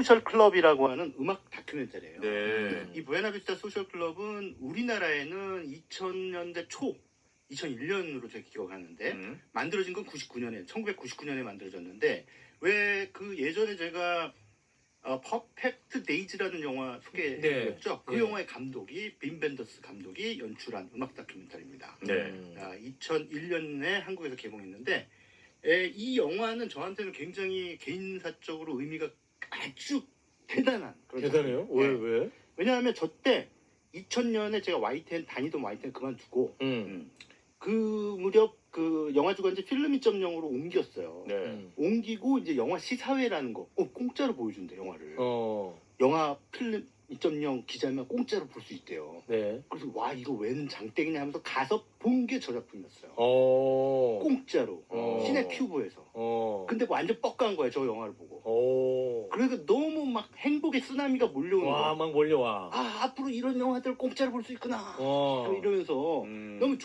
소셜 클럽이라고 하는 음악 다큐멘터리예요. 네. 이 부에나비스타 소셜 클럽은 우리나라에는 2000년대 초 2001년으로 제가 기억하는데 음. 만들어진 건 99년에 1999년에 만들어졌는데 왜 그 예전에 제가 어, 퍼펙트 데이즈라는 영화 소개했죠. 그 네. 영화의 감독이 빈 벤더스 감독이 연출한 음악 다큐멘터리입니다. 네. 음. 아, 2001년에 한국에서 개봉했는데 에, 이 영화는 저한테는 굉장히 개인사적으로 의미가 아주 대단한 그런 대단해요. 왜 네. 왜? 왜냐하면 저 때 2000년에 제가 YTN 다니던 YTN 그만두고 음. 그 무렵 그 영화 주간지 필름 2.0으로 옮겼어요. 네. 음. 옮기고 이제 영화 시사회라는 거, 어, 공짜로 보여준대 영화를. 어. 영화 필름 2.0 기자면 공짜로 볼 수 있대요. 네. 그래서 와 이거 웬 장땡이냐 하면서 가서 본 게 저 작품이었어요. 어. 공짜로 어. 시내 큐브에서. 어. 근데 완전 뻑간 거야 저 영화를 보고. 오. 그러니까 너무 막 행복의 쓰나미가 몰려오는 와, 거야. 막 몰려와. 아 앞으로 이런 영화들 공짜로 볼 수 있구나. 어. 이러면서 음. 너무